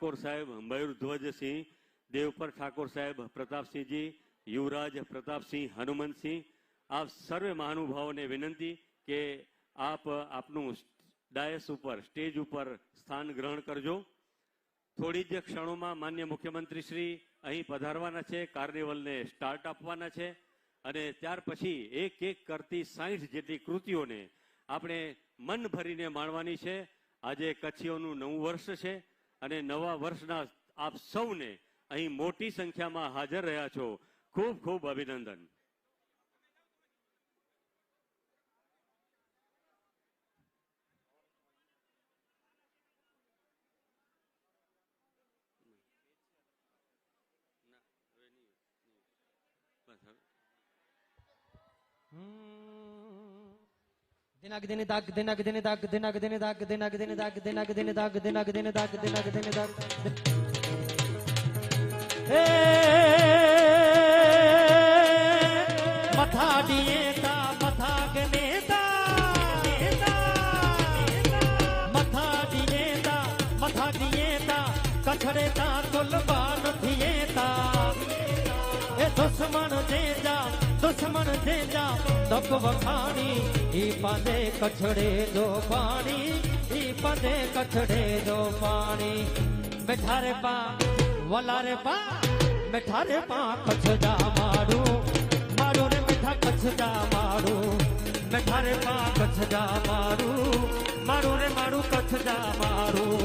ઠાકોર સાહેબ મયુરધ્વજસિંહ દેવપર ઠાકોર સાહેબ, પ્રતાપસિંહજી, યુવરાજ પ્રતાપસિંહ, હનુમંતસિંહ, આપ સર્વે મહાનુભાવોને વિનંતી કે આપ આપનું ડાયસ ઉપર, સ્ટેજ ઉપર સ્થાન ગ્રહણ કરજો. થોડી જ ક્ષણોમાં માન્ય મુખ્યમંત્રી શ્રી અહીં પધારવાના છે, કાર્નિવલને સ્ટાર્ટ આપવાના છે અને ત્યાર પછી એક એક કરતી સાઠ જેટલી કૃતિઓને આપણે મન ભરીને માણવાની છે. આજે કચ્છીઓનું નવું વર્ષ છે. અને નવા વર્ષના આપ સૌને અહીં મોટી સંખ્યામાં હાજર રહ્યા છો. ખૂબ ખૂબ અભિનંદન. દિનાગ દાગ દિનાગ દિને દાગ દિનાગ દિને દાગ દિનાગ દિને દાગ દિનાગ દિને દાગ દિનાગ દિને દાગ હે મથા ડીએતા મથા ગનેતા મથા ડીએતા મથા ડીએતા કછડેતા કુલબા નથીએતા એ દુશ્મન જેજા દુશ્મન જેજા તક વખાણી ઈ પાંદે કછડે દો પાણી, ઈ પાંદે કછડે દો પાણી. બેઠારે પા વલારે પા બેઠારે પા કછડા મારું મારું રે મીઠા કછડા મારું બેઠારે પા કછડા મારું મારું રે મારું કછડા મારું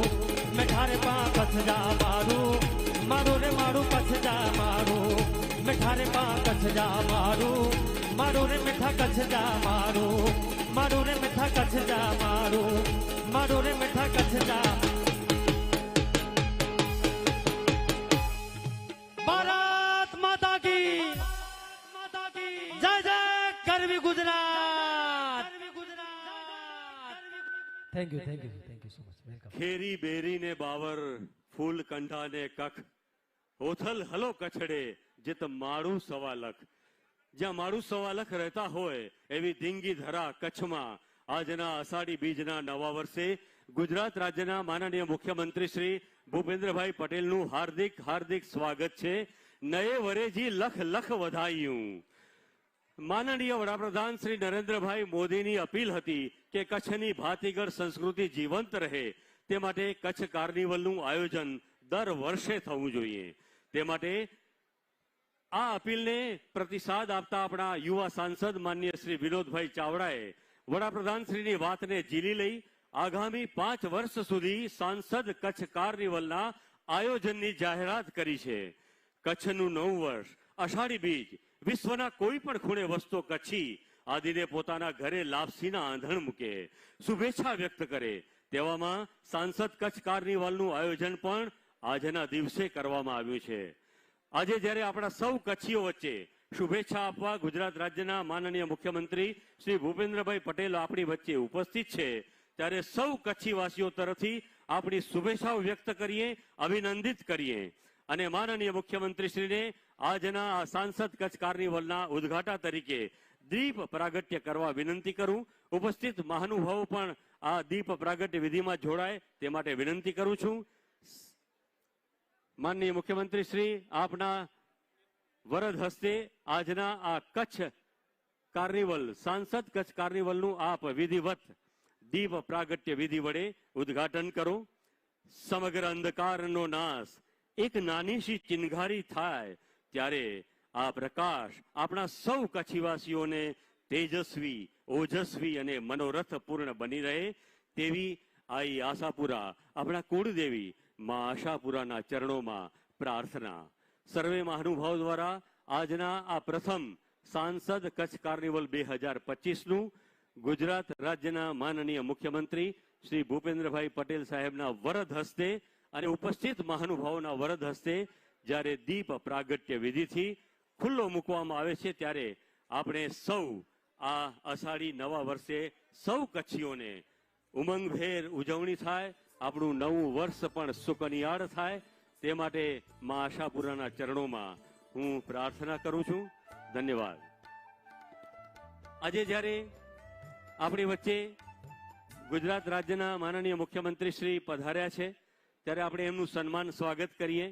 બેઠારે પા કછડા મારું મારું રે મારું કછડા મારું મીઠારે પા કછડા મારું મારું રે મીઠા કછડા મારો મારો રે મીઠા કછડા મારો મારો રે મીઠા કછડા ભારત ખેરી બેરી બાવર ફૂલ કંઠા કખ. ઓથલ હલો કછડે જીત મારું સવા લખ જ્યાં મારું સવાલખ રહેતા હોય, એવી ધીંગી ધરા, કચ્છમાં, આજના અષાઢી બીજના નવા વર્ષે, ગુજરાત રાજ્યના માનનીય મુખ્યમંત્રી શ્રી ભૂપેન્દ્રભાઈ પટેલનું હાર્દિક હાર્દિક સ્વાગત છે. નયે વરેજી લખ લખ વધાયું. માનનીય વડાપ્રધાન શ્રી નરેન્દ્રભાઈ મોદીની અપીલ હતી કે કચ્છની ભાતીગર સંસ્કૃતિ જીવંત રહે. તે માટે કચ્છ કાર્નિવલનું આયોજન દર વર્ષે થવું જોઈએ. તે માટે આ અપીલને પ્રતિસાદ આપતા આપણા યુવા સાંસદ માન્ય શ્રી વિનોદભાઈ ચાવડાએ વડાપ્રધાન શ્રીની વાતને ઝીલી લઈ આગામી પાંચ વર્ષ સુધી સાંસદ કચ્છ કાર્નિવલના આયોજનની જાહેરાત કરી છે. કચ્છનું નવું વર્ષ, અષાઢી બીજ, વિશ્વના કોઈ પણ ખૂણે વસતો કચ્છી આદિને પોતાના ઘરે લાપસીના આંધણ મૂકે, શુભેચ્છા વ્યક્ત કરે. તેવામાં સાંસદ કચ્છ કાર્નિવલનું આયોજન પણ આજના દિવસે કરવામાં આવ્યું છે. આજે જ્યારે આપણા સૌ કચ્છીઓ વચ્ચે શુભેચ્છા આપવા ગુજરાત રાજ્યના માનનીય મુખ્યમંત્રી શ્રી ભૂપેન્દ્રભાઈ પટેલ આપણી વચ્ચે ઉપસ્થિત છે, ત્યારે સૌ કચ્છીવાસીઓ તરફથી આપણી શુભેચ્છાઓ વ્યક્ત કરીએ, અભિનંદિત કરીએ. અને માનનીય મુખ્યમંત્રીશ્રીને આજના આ સાંસદ કચ્છ કાર્નિવલના ઉદઘાટા તરીકે દીપ પ્રાગટ્ય કરવા વિનંતી કરું. ઉપસ્થિત મહાનુભાવો પણ આ દીપ પ્રાગટ્ય વિધિમાં જોડાય તે માટે વિનંતી કરું છું. માનનીય મુખ્યમંત્રી શ્રી, આપના વરદ હસ્તે આજના આ કચ્છ કાર્નિવલ, સાંસદ કચ્છ કાર્નિવલનું આપ વિધિવત દીપ પ્રાગટ્ય વિધિ વડે ઉદઘાટન કરો. સમગ્ર અંધકારનો નાશ, એક નાની સી ચિનગારી થાય, ત્યારે આ પ્રકાશ આપણા સૌ કચ્છીવાસીઓને તેજસ્વી, ઓજસ્વી અને મનોરથ પૂર્ણ બની રહે, તેવી આઈ આશાપુરા, આપણા કુળદેવી માં આશાપુરાના ચરણોમાં પ્રાર્થના. સર્વે મહાનુભાવ દ્વારા આજના આ પ્રથમ સાંસદ કચ્છ કાર્નિવલ બે હજાર પચીસનું ગુજરાત રાજ્યના માનનીય મુખ્યમંત્રી શ્રી ભૂપેન્દ્રભાઈ પટેલ સાહેબના વરદ હસ્તે અને ઉપસ્થિત મહાનુભાવોના વરદ હસ્તે જ્યારે દીપ પ્રાગટ્ય વિધિથી ખુલ્લો મૂકવામાં આવે છે ત્યારે આપણે સૌ આ અષાઢી નવા વર્ષે સૌ કચ્છીઓને ઉમંગભેર ઉજવણી થાય. આપણું નવું વર્ષ પણ સુકનિયાળ થાય, તે માટે મા આશાપુરાના ચરણોમાં હું પ્રાર્થના કરું છું. ધન્યવાદ. આજે જ્યારે આપણી વચ્ચે ગુજરાત રાજ્યના માનનીય મુખ્યમંત્રી શ્રી પધાર્યા છે, ત્યારે આપણે એમનું સન્માન સ્વાગત કરીએ.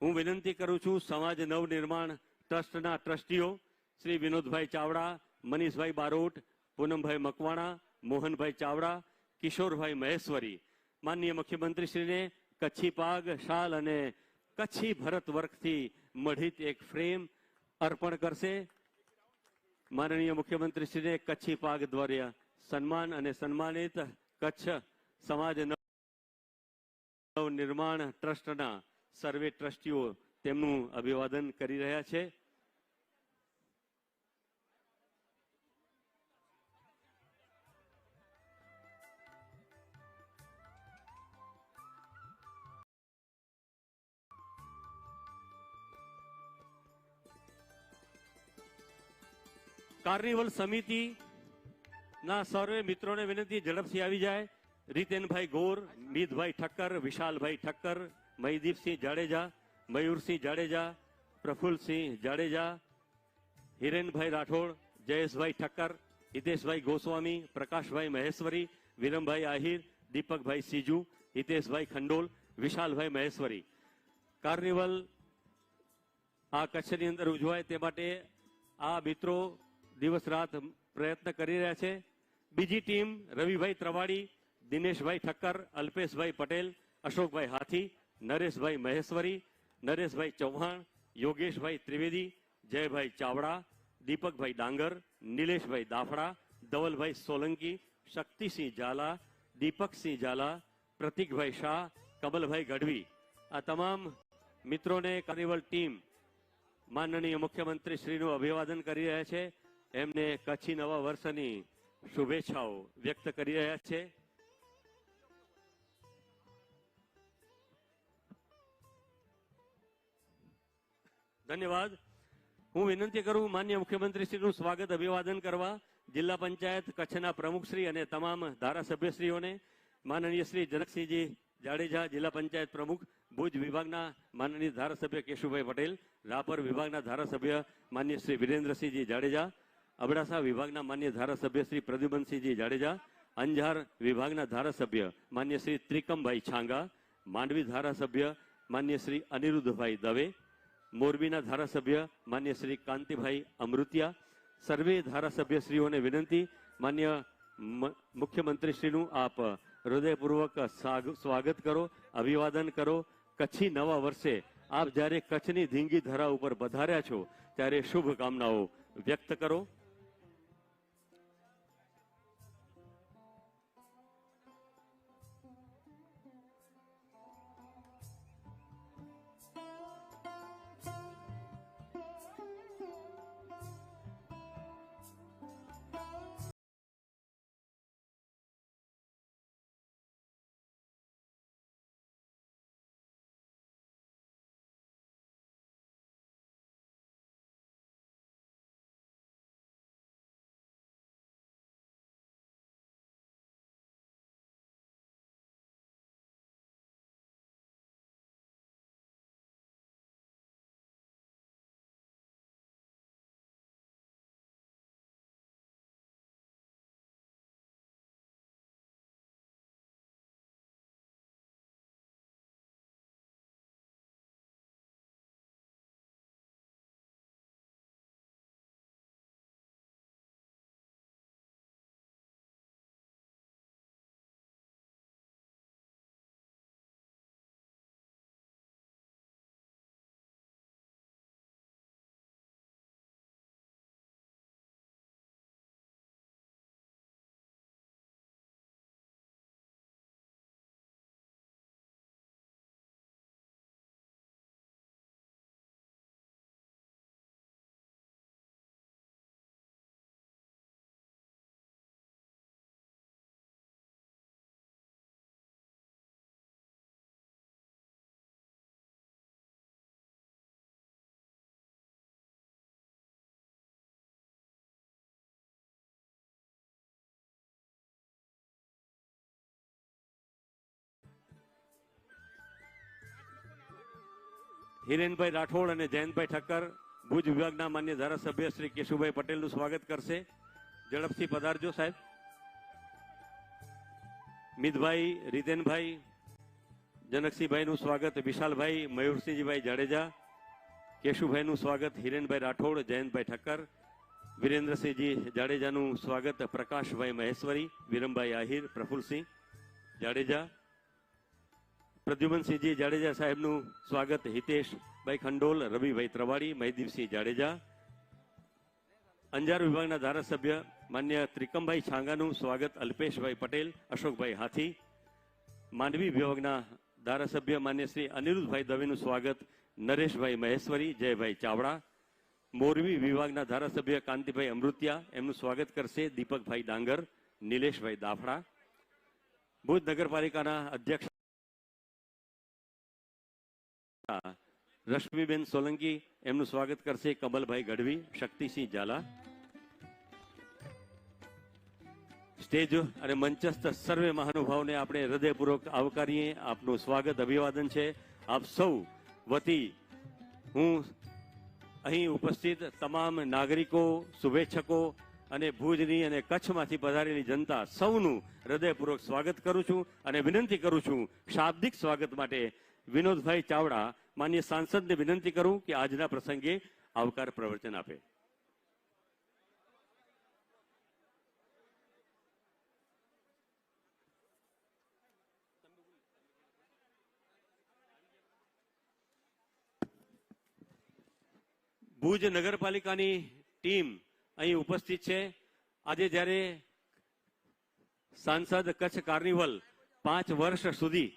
હું વિનંતી કરું છું સમાજ નવનિર્માણ ટ્રસ્ટના ટ્રસ્ટીઓ, શ્રી વિનોદભાઈ ચાવડા, મનીષભાઈ બારોટ, પૂનમભાઈ મકવાણા, મોહનભાઈ ચાવડા, કિશોરભાઈ મહેશ્વરી માનનીય મુખ્યમંત્રીશ્રીને કચ્છી પાગ, શાલ અને કચ્છી ભરત વર્કથી મઢિત એક ફ્રેમ અર્પણ કરશે. માનનીય મુખ્યમંત્રીશ્રીને કચ્છી પાગ દ્વારા સન્માન અને સન્માનિત કચ્છ સમાજ નવ નિર્માણ ટ્રસ્ટના સર્વે ટ્રસ્ટીઓ તેમનું અભિવાદન કરી રહ્યા છે. કાર્નિવલ સમિતિ ના સર્વે મિત્રોને વિનંતી, ઝડપથી આવી જાય. રીતેનભાઈ ગોર મીતભાઈ ઠક્કર, વિશાલભાઈ ઠક્કર મહીદીપસિંહ જાડેજા, મયુરસિંહ જાડેજા પ્રફુલ્લસિંહ જાડેજા, હિરેનભાઈ રાઠોડ, જયેશભાઈ ઠક્કર, હિતેશભાઈ ગોસ્વામી, પ્રકાશભાઈ મહેશ્વરી, વિરમભાઈ આહિર, દીપકભાઈ સીજુ, હિતેશભાઈ ખંડોલ, વિશાલભાઈ મહેશ્વરી. કાર્નિવલ આ કચ્છની અંદર ઉજવાય તે માટે આ મિત્રો દિવસ રાત પ્રયત્ન કરી રહ્યા છે. બીજી ટીમ રવિભાઈ ત્રવાડી, દિનેશભાઈ ઠક્કર, અલ્પેશભાઈ પટેલ, અશોકભાઈ હાથી, નરેશભાઈ મહેશ્વરી, નરેશભાઈ ચૌહાણ, યોગેશભાઈ ત્રિવેદી, જયભાઈ ચાવડા, દીપકભાઈ ડાંગર, નિલેશભાઈ દાફડા, ધવલભાઈ સોલંકી, શક્તિસિંહ ઝાલા, દીપકસિંહ ઝાલા, પ્રતિકભાઈ શાહ, કમલભાઈ ગઢવી. આ તમામ મિત્રોને કાર્નિવલ ટીમ માનનીય મુખ્યમંત્રી શ્રીનું અભિવાદન કરી રહ્યા છે. એમને કચ્છી નવા વર્ષની શુભેચ્છાઓ વ્યક્ત કરી રહ્યા છે. ધન્યવાદ. હું વિનંતી કરું માન્ય મુખ્યમંત્રી શ્રીનું સ્વાગત અભિવાદન કરવા જિલ્લા પંચાયત કચ્છના પ્રમુખશ્રી અને તમામ ધારાસભ્યશ્રીઓને, માનનીય શ્રી જનકસિંહજી જાડેજા, જિલ્લા પંચાયત પ્રમુખ, ભુજ વિભાગના માનનીય ધારાસભ્ય કેશુભાઈ પટેલ, રાપર વિભાગના ધારાસભ્ય માન્ય શ્રી વિરેન્દ્રસિંહજી જાડેજા અબડાસા વિભાગના માન્ય ધારાસભ્ય શ્રી પ્રદ્યુમનસિંહજી જાડેજા, અંજાર વિભાગના ધારાસભ્ય માન્ય શ્રી ત્રિકમભાઈ છાંગા, માંડવી ધારાસભ્ય માન્ય શ્રી અનિરુદ્ધભાઈ દવે, મોરબીના ધારાસભ્ય માન્ય શ્રી કાંતિભાઈ અમૃતિયા, સર્વે ધારાસભ્યશ્રીઓને વિનંતી, માન્ય મુખ્યમંત્રીશ્રીનું આપ હૃદયપૂર્વક સ્વાગત કરો, અભિવાદન કરો. કચ્છી નવા વર્ષે આપ જ્યારે કચ્છની ધીંગી ધરા ઉપર પધાર્યા છો, ત્યારે શુભકામનાઓ વ્યક્ત કરો. હિરેનભાઈ રાઠોડ અને જયંતભાઈ ઠક્કર ભુજ વિભાગના માન્ય ધારાસભ્ય શ્રી કેશુભાઈ પટેલનું સ્વાગત કરશે. ઝડપથી પધારજો સાહેબ. મિતભાઈ, રીતેનભાઈ, જનકસિંહભાઈનું સ્વાગત, વિશાલભાઈ, મયુરસિંહજીભાઈ જાડેજા, કેશુભાઈનું સ્વાગત, હિરેનભાઈ રાઠોડ, જયંતભાઈ ઠક્કર, વિરેન્દ્રસિંહજી જાડેજાનું સ્વાગત, પ્રકાશભાઈ મહેશ્વરી, વિરમભાઈ આહિર, પ્રફુલસિંહ જાડેજા પ્રદ્યુમનસિંહજી જાડેજા સાહેબનું સ્વાગત. હિતેશભાઈ ખંડોલ, રવિભાઈ ત્રવાડી, મહીદીપસિંહ જાડેજા. અંજાર વિભાગના ધારાસભ્ય માન્ય ત્રિકમભાઈ છાંગાનું સ્વાગત અલ્પેશભાઈ પટેલ, અશોકભાઈ હાથી. માંડવી વિભાગના ધારાસભ્ય માન્ય શ્રી અનિરુદ્ધભાઈ દવેનું સ્વાગત નરેશભાઈ મહેશ્વરી, જયભાઈ ચાવડા. મોરબી વિભાગના ધારાસભ્ય કાંતિભાઈ અમૃતિયા, એમનું સ્વાગત કરશે દીપકભાઈ ડાંગર, નિલેશભાઈ દાફડા. ભુજ નગરપાલિકાના અધ્યક્ષ રશ્મિબેન સોલંકી, એમનું સ્વાગત કરશે કમલભાઈ ગઢવી, શક્તિસિંહ ઝાલા. સ્ટેજ અને મંચસ્થ સર્વે મહાનુભાવને આપણે હૃદયપૂર્વક આવકારીએ. આપનું સ્વાગત, અભિવાદન છે. આપ સૌ વતી હું અહીં ઉપસ્થિત તમામ નાગરિકો, શુભેચ્છકો અને ભુજની અને કચ્છમાંથી પધારેલી જનતા સૌનું હૃદયપૂર્વક સ્વાગત કરું છું અને વિનંતી કરું છું શાબ્દિક સ્વાગત માટે વિનોદભાઈ ચાવડા માન્ય સાંસદને વિનંતી કરું કે આજના પ્રસંગે આવકાર પ્રવચન આપે. ભુજ નગરપાલિકાની ટીમ અહીં ઉપસ્થિત છે. આજે જ્યારે સાંસદ કચ્છ કાર્નિવલ પાંચ વર્ષ સુધી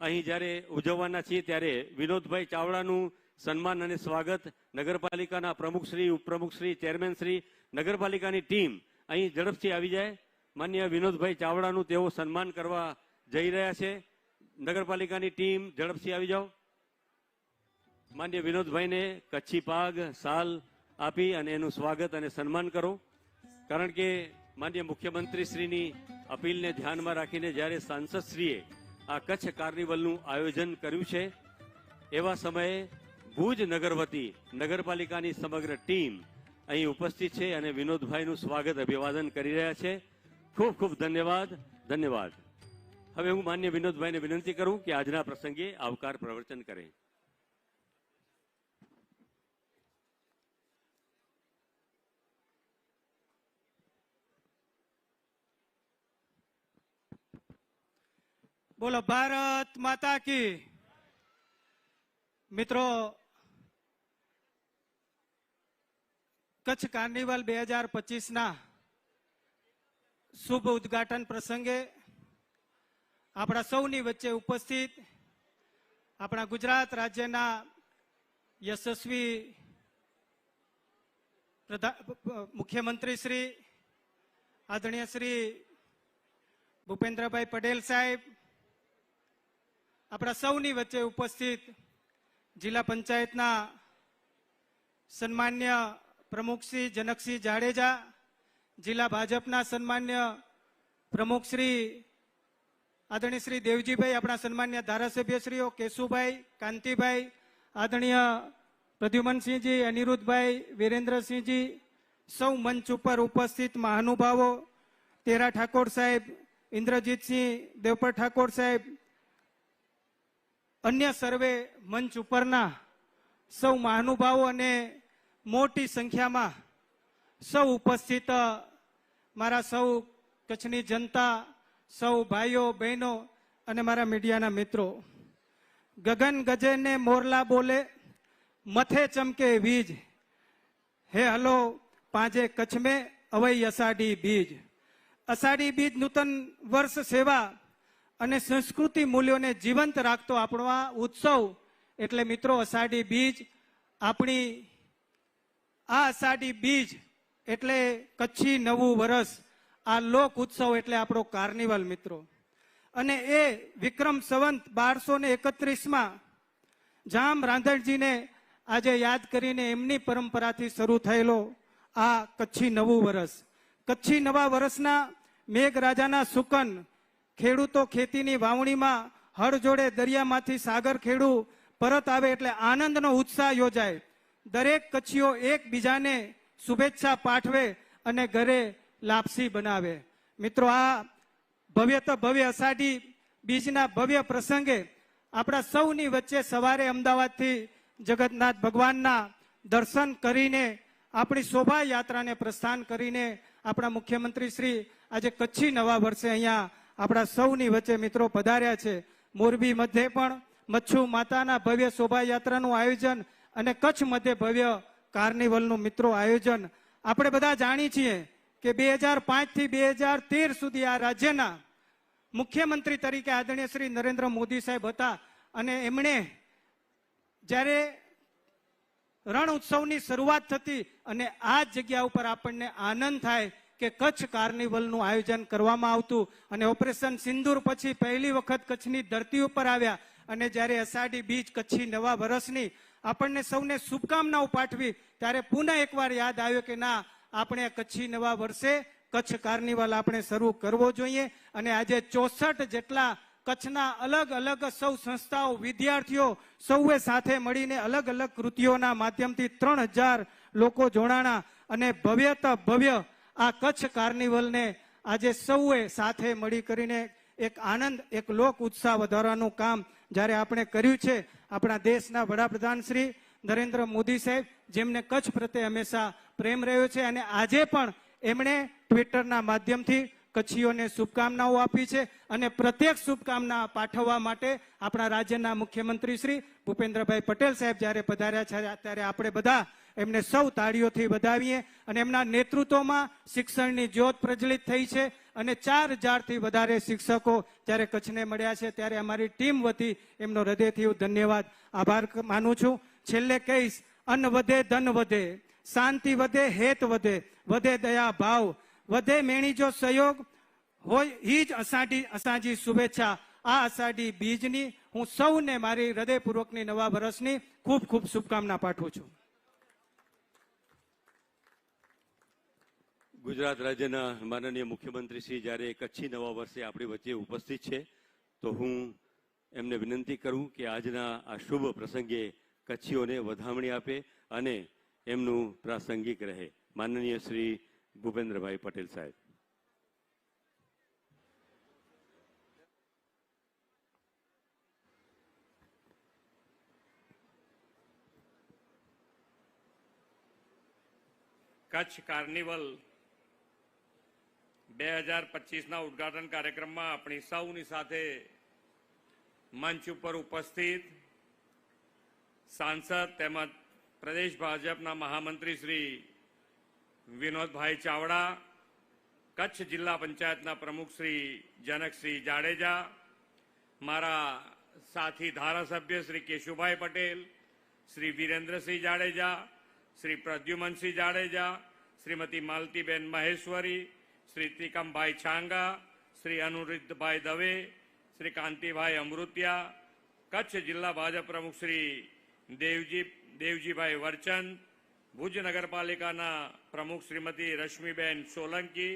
અહીં જ્યારે ઉજવવાના છીએ ત્યારે વિનોદભાઈ ચાવડાનું સન્માન અને સ્વાગત નગરપાલિકાના પ્રમુખશ્રી ઉપપ્રમુખશ્રી ચેરમેનશ્રી નગરપાલિકાની ટીમ અહીં ઝડપથી આવી જાય. માન્ય વિનોદભાઈ ચાવડાનું તેઓ સન્માન કરવા જઈ રહ્યા છે. નગરપાલિકાની ટીમ ઝડપથી આવી જાઓ. માન્ય વિનોદભાઈને કચ્છી પાગ, સાલ આપી અને એનું સ્વાગત અને સન્માન કરો. કારણ કે માન્ય મુખ્યમંત્રીશ્રીની અપીલને ધ્યાનમાં રાખીને જ્યારે સાંસદશ્રીએ આ કચ્છ કાર્નિવલનું આયોજન કર્યું છે. એવા સમયે ભુજ નગર વતી નગરપાલિકાની સમગ્ર ટીમ અહીં ઉપસ્થિત છે અને વિનોદભાઈનું સ્વાગત અભિવાદન કરી રહ્યા છે. ખૂબ ખૂબ ધન્યવાદ ધન્યવાદ. હવે હું માન્ય વિનોદભાઈને વિનંતી કરું કે આજના પ્રસંગે આવકાર પ્રવચન કરે. બોલો, ભારત માતા કી. મિત્રો, કચ્છ કાર્નિવલ બે હજાર પચીસના શુભ ઉદ્ઘાટન પ્રસંગે આપણા સૌની વચ્ચે ઉપસ્થિત આપણા ગુજરાત રાજ્યના યશસ્વી મુખ્યમંત્રી શ્રી, આદરણીય શ્રી ભૂપેન્દ્રભાઈ પટેલ સાહેબ આપણા સૌની વચ્ચે ઉપસ્થિત જિલ્લા પંચાયતના સન્માન્ય પ્રમુખશ્રી જનકસિંહ જાડેજા, જિલ્લા ભાજપના સન્માન્ય પ્રમુખશ્રી આદરણીય શ્રી દેવજીભાઈ, આપણા સન્માન્ય ધારાસભ્યશ્રીઓ કેશુભાઈ, કાંતિભાઈ, આદરણીય પ્રદ્યુમનસિંહજી, અનિરુદ્ધભાઈ, વિરેન્દ્રસિંહજી, સૌ મંચ ઉપર ઉપસ્થિત મહાનુભાવો, તેરા ઠાકોર સાહેબ, ઇન્દ્રજીતસિંહ, દેવપર ઠાકોર સાહેબ અન્ય સર્વે મંચ ઉપરના સૌ મહાનુભાવો અને મોટી સંખ્યામાં સૌ ઉપસ્થિત મારા સૌ કચ્છની જનતા, સૌ ભાઈઓ, બહેનો અને મારા મીડિયાના મિત્રો. ગગન ગજેને મોરલા બોલે, મથે ચમકે વીજ હે હલો, પાંજે કચ્છ મેં અવૈ અષાઢી બીજ. અષાઢી બીજ નૂતન વર્ષ સેવા અને સંસ્કૃતિ મૂલ્યોને જીવંત રાખતો આપણો આ ઉત્સવ, એટલે મિત્રો, અષાઢી બીજ, આપણી આ અષાઢી બીજ એટલે કચ્છી નવું વરસ, આ લોક ઉત્સવ એટલે આપણો કાર્નિવલ, મિત્રો. અને એ વિક્રમ સંવંત બારસો ને એકત્રીસમાં જામ રાંધણજીને આજે યાદ કરીને એમની પરંપરાથી શરૂ થયેલો આ કચ્છી નવું વરસ. કચ્છી નવા વર્ષના મેઘરાજાના સુકન ખેડૂતો ખેતીની વાવણીમાં હળ જોડે દરિયામાંથી સાગર ખેડૂ પરત આવે એટલે આનંદનો ઉત્સાહ યોજાય. દરેક કચ્છીઓ એકબીજાને શુભેચ્છા પાઠવે અને ઘરે લાપસી બનાવે. મિત્રો, આ ભવ્ય તો ભવ્ય અષાઢી બીજના ભવ્ય પ્રસંગે આપણા સૌની વચ્ચે સવારે અમદાવાદથી જગન્નાથ ભગવાનના દર્શન કરીને આપણી શોભાયાત્રાને પ્રસ્થાન કરીને આપણા મુખ્યમંત્રી શ્રી આજે કચ્છી નવા વર્ષે અહીંયા આપણા સૌની વચ્ચે મિત્રો પધાર્યા છે. મોરબી મધ્યે પણ મચ્છુ માતાના ભવ્ય શોભાયાત્રાનું આયોજન અને કચ્છ મધ્યે ભવ્ય કાર્નિવલનું મિત્રો આયોજન. આપણે બધા જાણીએ છીએ કે બે હજારથી બે હજાર તેર સુધી આ રાજ્યના મુખ્યમંત્રી તરીકે આદરણીય શ્રી નરેન્દ્ર મોદી સાહેબ હતા અને એમણે જ્યારે રણ ઉત્સવની શરૂઆત થતી અને આ જગ્યા ઉપર આપણને આનંદ થાય કે કચ્છ કાર્નિવલનું આયોજન કરવામાં આવતું અને ઓપરેશન સિંદૂર પછી પહેલી વખત કચ્છની ધરતી ઉપર આવ્યા અને જ્યારે અષાઢી બીજ કચ્છી નવા વર્ષની આપણને સૌને શુભકામનાઓ પાઠવી, ત્યારે પુનઃ એકવાર યાદ આવ્યો કે ના, આપણે કચ્છી નવા વર્ષે કચ્છ કાર્નિવલ આપણે શરૂ કરવો જોઈએ અને આજે ચોસઠ જેટલા કચ્છના અલગ અલગ સૌ સંસ્થાઓ, વિદ્યાર્થીઓ સૌએ સાથે મળીને અલગ અલગ કૃતિઓના માધ્યમથી ત્રણ લોકો જોડાણા અને ભવ્યતા ભવ્ય આ કચ્છ કાર્નિવલને આજે સૌએ સાથે મળી કરીને એક આનંદ, એક લોક ઉત્સાહ વધારવાનું કામ જ્યારે આપણે કર્યું છે, આપણા દેશના વડાપ્રધાન શ્રી નરેન્દ્ર મોદી સાહેબ, જેમને કચ્છ પ્રત્યે હંમેશા પ્રેમ રહ્યો છે અને આજે પણ એમણે ટ્વિટરના માધ્યમથી કચ્છીઓને શુભકામનાઓ આપી છે અને પ્રત્યેક શુભકામના પાઠવવા માટે આપણા રાજ્યના મુખ્યમંત્રી શ્રી ભૂપેન્દ્રભાઈ પટેલ સાહેબ જ્યારે પધાર્યા છે, ત્યારે આપણે બધા એમને સૌ તાળીઓથી વધાવીએ અને એમના નેતૃત્વમાં શિક્ષણની જ્યોત પ્રજ્વલિત થઈ છે અને ચાર હજારથી વધારે શિક્ષકો જ્યારે કચ્છને મળ્યા છે ત્યારે અમારી ટીમ વતી એમનો હૃદયથી હું ધન્યવાદ આભાર માનું છું. છેલ્લે કહીશ, અન્ન વધે, ધન વધે, શાંતિ વધે, હેત વધે વધે દયા ભાવ, વધે મેણી જો સહયોગ, હોય ઈ જ અષાઢી અસાજી શુભેચ્છા. આ અષાઢી બીજની હું સૌને મારી હૃદયપૂર્વકની નવા વર્ષની ખૂબ ખૂબ શુભકામના પાઠવું છું. ગુજરાત રાજ્યના માનનીય મુખ્યમંત્રી શ્રી, જ્યારે કચ્છી નવા વર્ષે આપણી વચ્ચે ઉપસ્થિત છે, તો હું એમને વિનંતી કરું કે આજના આ શુભ પ્રસંગે કચ્છીઓને વધામણી આપે અને એમનું પ્રાસંગિક રહે. માનનીય શ્રી ભૂપેન્દ્રભાઈ પટેલ સાહેબ. કચ્છ કાર્નિવલ બે હજાર પચીસના ઉદ્ઘાટન કાર્યક્રમમાં આપણી સૌની સાથે મંચ ઉપર ઉપસ્થિત સાંસદ તેમજ પ્રદેશ ભાજપના મહામંત્રી શ્રી વિનોદભાઈ ચાવડા, કચ્છ જિલ્લા પંચાયતના પ્રમુખ શ્રી જનકસિંહ જાડેજા, મારા સાથી ધારાસભ્ય શ્રી કેશુભાઈ પટેલ, શ્રી વિરેન્દ્રસિંહ જાડેજા, શ્રી પ્રદ્યુમનસિંહ જાડેજા, શ્રીમતી માલતીબેન મહેશ્વરી શ્રી ત્રિકમભાઈ છાંગા શ્રી અનુરુદ્ધભાઈ દવે શ્રી કાંતિભાઈ અમૃતિયા કચ્છ જિલ્લા ભાજપ પ્રમુખ શ્રી દેવજી દેવજીભાઈ વરચંદ ભુજ નગરપાલિકાના પ્રમુખ શ્રીમતી રશ્મિબેન સોલંકી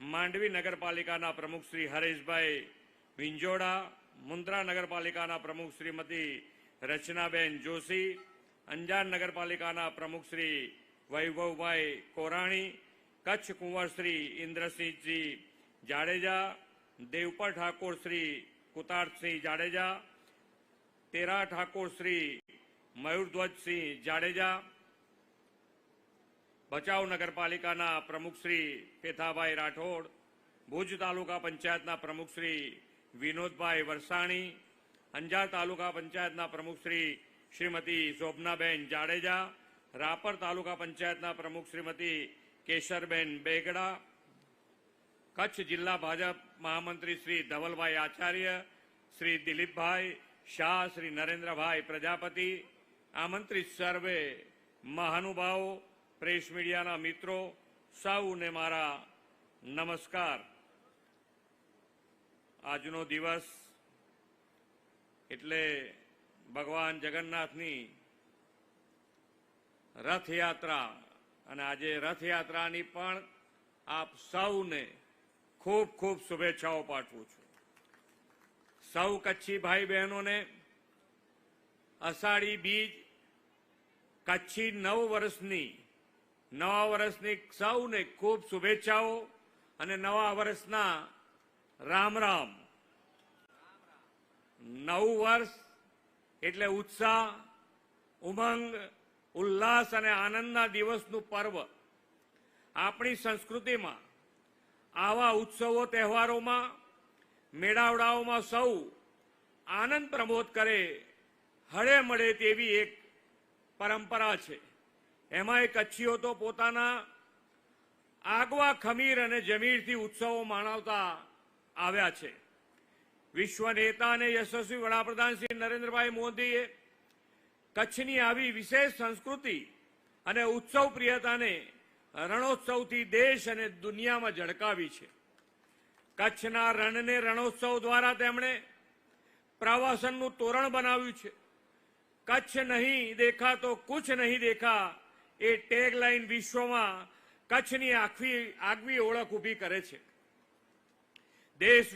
માંડવી નગરપાલિકાના પ્રમુખ શ્રી હરેશભાઈ વિંજોડા મુન્દ્રા નગરપાલિકાના પ્રમુખ શ્રીમતી રચનાબેન જોશી અંજાર નગરપાલિકાના પ્રમુખ શ્રી વૈભવભાઈ કોરાણી કચ્છ કુંવર શ્રી ઇન્દ્રસિંહજી જાડેજા દેવપર ઠાકોર શ્રી કુતારસિંહ જાડેજા, તેરા ઠાકોર શ્રી મયુરધ્વજસિંહ જાડેજા, ભચાઉ નગરપાલિકાના પ્રમુખ શ્રી પેથાભાઈ રાઠોડ, ભુજ તાલુકા પંચાયતના પ્રમુખ શ્રી વિનોદભાઈ વરસાણી, અંજાર તાલુકા પંચાયતના પ્રમુખ શ્રી શ્રીમતી શોભનાબેન જાડેજા, રાપર તાલુકા પંચાયતના પ્રમુખ શ્રીમતી કેશરબેન બેગડા, કચ્છ જિલ્લા ભાજપ મહામંત્રી શ્રી ધવલભાઈ આચાર્ય, શ્રી દિલીપભાઈ શાહ, શ્રી નરેન્દ્રભાઈ પ્રજાપતિ આમંત્રિત સર્વે મહાનુભાવો, પ્રેસ મીડિયાના મિત્રો, સૌને મારા નમસ્કાર. આજનો દિવસ એટલે ભગવાન જગન્નાથની રથયાત્રા અને આજે રથયાત્રાની પણ આપ સૌને ખૂબ ખૂબ શુભેચ્છાઓ પાઠવું છું. સૌ કચ્છી ભાઈ બહેનોને અષાઢી બીજ કચ્છી નવ વર્ષની, નવા વર્ષની સૌને ખૂબ શુભેચ્છાઓ અને નવા વર્ષના રામ રામ. નવું વર્ષ એટલે ઉત્સાહ, ઉમંગ ઉલ્લાસ અને આનંદના દિવસનું પર્વ. આપણી સંસ્કૃતિમાં, આવા ઉત્સવો, તહેવારોમાં, મેળાવડાઓમાં સૌ આનંદ પ્રમોદ કરે, હળે મળે તેવી એક પરંપરા છે. એમાં એ કચ્છીઓ તો પોતાના આગવા ખમીર અને જમીરથી ઉત્સવો માણવતા આવ્યા છે. વિશ્વ નેતા અને યશસ્વી વડાપ્રધાન શ્રી નરેન્દ્રભાઈ મોદીએ કચ્છની આવી વિશેષ સંસ્કૃતિ અને ઉત્સવ પ્રિયતાને રણોત્સવથી દેશ અને દુનિયામાં ઝળકાવી છે. કચ્છના રણને રણોત્સવ દ્વારા તેમણે પ્રવાસનનું તોરણ બનાવ્યું છે. કચ્છ નહીં દેખા તો કુછ નહીં દેખા એ ટેગલાઇન વિશ્વમાં કચ્છની આખવી, આગવી ઓળખ ઊભી કરે છે. દેશ